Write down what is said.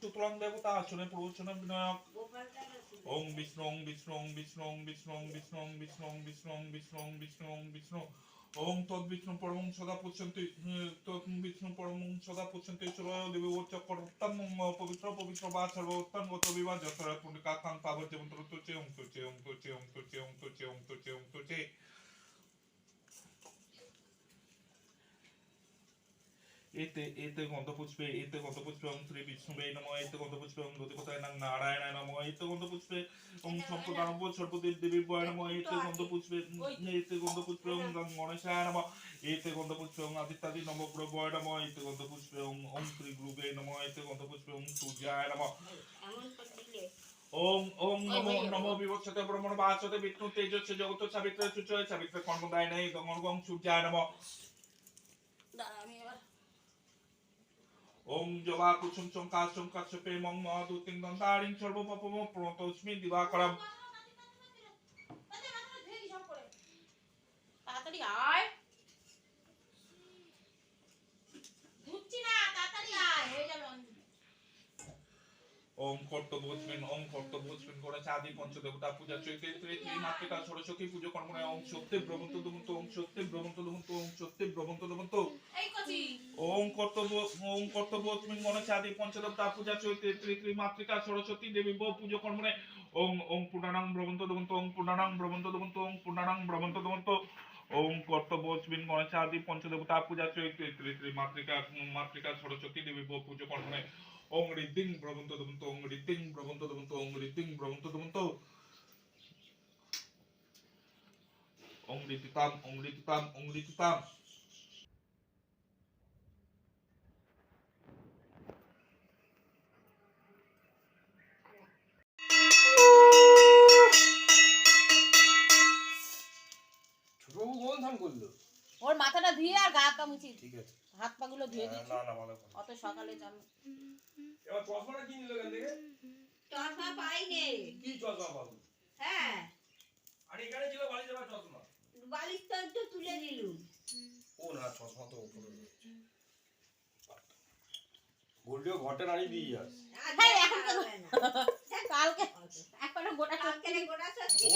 চতুরং দেবতা আসনে প্রবচন বিনায়ক। ওং বিষ্ণু ওং বিষ্ণু ওং বিষ্ণু ওং বিষ্ণু ওং বিষ্ণু ওং বিষ্ণু ওং বিষ্ণু ওং বিষ্ণু ওং বিষ্ণু ওং বিষ্ণু। ওং তদ বিষ্ণু পরমং সদা পুচ্ছন্তি তদ বিষ্ণু পরমং সদা পুচ্ছন্তি চলয় দেবী ও চক্র পবিত্র পবিত্র বা সর্ব উত্তম গত বিবাহ যতরা পুণ্যকা খাং পাবর যেমন তো চে ওং তো চে ওং তো চে ওং তো তো চে ওং তো চে ওং তো চে এতে এতে গন্ধপুষ্পে এতে গন্ধপুষ্পে ওম শ্রী বিষ্ণুবে নমঃ এতে গন্ধপুষ্পে ওম দধিপতায় নম নারায়ণায় নমঃ এতে গন্ধপুষ্পে ওম সম্পদানব সর্বদেব দেবী বয় নমঃ এতে গন্ধপুষ্পে এতে গন্ধপুষ্পে ওম গং গণেশায় নমঃ এতে গন্ধপুষ্পে ওম আদিত্যাদি নবগ্রহয় নমঃ এতে গন্ধপুষ্পে ওম ওম শ্রী গুরুবে নমঃ এতে গন্ধপুষ্পে ওম সূর্যায় নমঃ। ওম ওম নমো নমো বিবৎসতে ব্রহ্মণ বাসতে বিষ্ণু তেজস্ব জগত সাবিত্র সুচয় সাবিত্র কর্মদায় নেই গঙ্গন গং সূর্যায় নমঃ। ওম জবা কুসুম চঙ্কা চঙ্কা চপে মং মহাদু তিং দন্তারিং সর্বপপম প্রণতস্মি দিবাকরম তাড়াতাড়ি আয়। ঘুরছি না তাড়াতাড়ি আয়। হয়ে ওম ওম কর্তব্যস্মিন করে চাঁদি পঞ্চদেবতা পূজা চৈত্রী মাতৃকা সরস্বতী পুজো কর্মণে ওম সত্যি ব্রহ্মন্ত দুমন্ত ওম সত্যি ব্রহ্মন্ত দুমন্ত ওম সত্যি ব্রহ্মন্ত দুমন্ত। ওম কর্তব্য ওম কর্তব্য মনসে আদি পঞ্চদপ্তা পূজা চৈত্রে মাতৃকা, সরস্বতী দেবী বৌ পুজো কর্মণে। ওম ওম পূর্ণানাং ব্রবন্ত দবন্ত ওম পূর্ণানাং ব্রবন্ত দবন্ত ওম পূর্ণানাং ব্রবন্ত দবন্ত ওম কর্তব্যস্মিন গণেশ আদি পঞ্চদেবতা পূজা চৈত্রে মাতৃকা মাতৃকা, সরস্বতী দেবী বৌ পুজো কর্মণে। ওং ঋদ্ধিং ব্রবন্ত দবন্ত ওং ঋদ্ধিং ব্রবন্ত দবন্ত ওং ঋদ্ধিং ব্রবন্ত দবন্ত ওং ঋতিতাম ওং ঋতিতাম মাথাটা ধুয়ে আর গা পা মুছি ঠিক আছে। হাত পা গুলো ধুয়ে দিচ্ছি না না ভালো অত সকালে যাম এবার চশমাটা কি নিল এখান থেকে? চশমা পাইনি। কি চশমা পাবো? হ্যাঁ। আর এখানে ছিল বাড়ি যাবার চশমা। বালিশ তো একটু তুলে দিলুম ও না চশমা তো উপরে রয়েছে। গোল্ডিও ঘটে নাড়ি দিয়ে যাস। হ্যাঁ, এখন কেন? না। কালকে একটা গোটা কালকে গোটা ষষ্ঠী